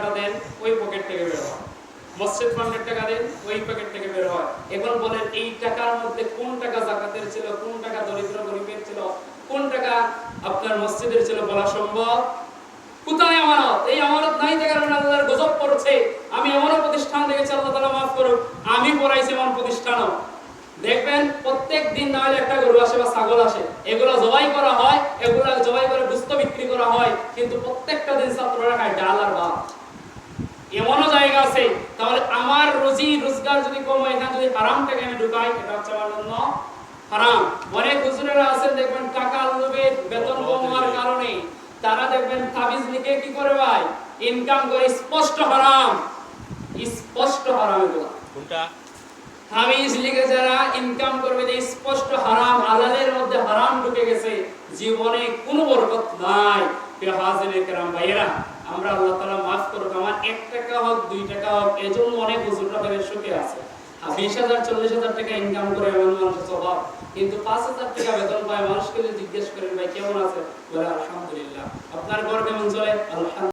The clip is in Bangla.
টাকাটা দেন, ওই পকেট থেকে বের হয় মসজিদ ফান্ডের টাকা দেন, ওই পকেট থেকে বের হয় এখন বলেন, এই টাকার মধ্যে কোন টাকা জাকাতের ছিল, কোন টাকা দরিদ্র গরিবের ছিল, কোন টাকা আপনার মসজিদের ছিল বলা সম্ভব? কোথায় আমানত? এই আমানত নাই কারণে আল্লাহর গজব পড়ছে। আমি প্রতিষ্ঠান দেখেছি, আল্লাহ তাআলা মাফ করুক। আমি পড়াইছি এমন প্রতিষ্ঠানও। দেখবেন, প্রত্যেক দিন না হলে একটা গরু আসে বা ছাগল আসে। এগুলো জবাই করা হয়, এগুলো জবাই করে গুস্ত বিক্রি করা হয়। কিন্তু প্রত্যেকটা দিন ছাত্ররা খায় ডাল আর ভাত। তাহলে আমার রুজি রোজগার যদি কম হয় এখানে যদি হারাম টাকা আমি ঢুকাই এটা হচ্ছে আমার জন্য হারাম। অনেক হুজুরেরা আছেন দেখবেন টাকা লোভে বেতন কম হওয়ার কারণে। তারা দেখবেন তাবিজ লিখে কি করে ভাই? ইনকাম করে স্পষ্ট হারাম। স্পষ্ট হারাম এগুলো। কোনটা? তাবিজ লিখে যারা ইনকাম করবে যে স্পষ্ট হারাম হালালের মধ্যে হারাম ঢুকে গেছে জীবনে কোনো বরকত নাই। হাজিরে কেরাম ভাইয়েরা। আমরা আল্লাহ তালা মাফ করুক আমার এক টাকা হোক, দুই টাকা হোক, এজন্য অনেক হুজুররা তাদের সুখে আছে। আর বিশ হাজার, চল্লিশ হাজার টাকা ইনকাম করে এমন মানুষের স্বভাব কিন্তু পাঁচ হাজার টাকা বেতন পায়, মানুষকে জিজ্ঞেস করেন, ভাই, কেমন আছে? বলে, আলহামদুলিল্লাহ। আপনার ঘর কেমন চলে আলহামদুলিল্লাহ।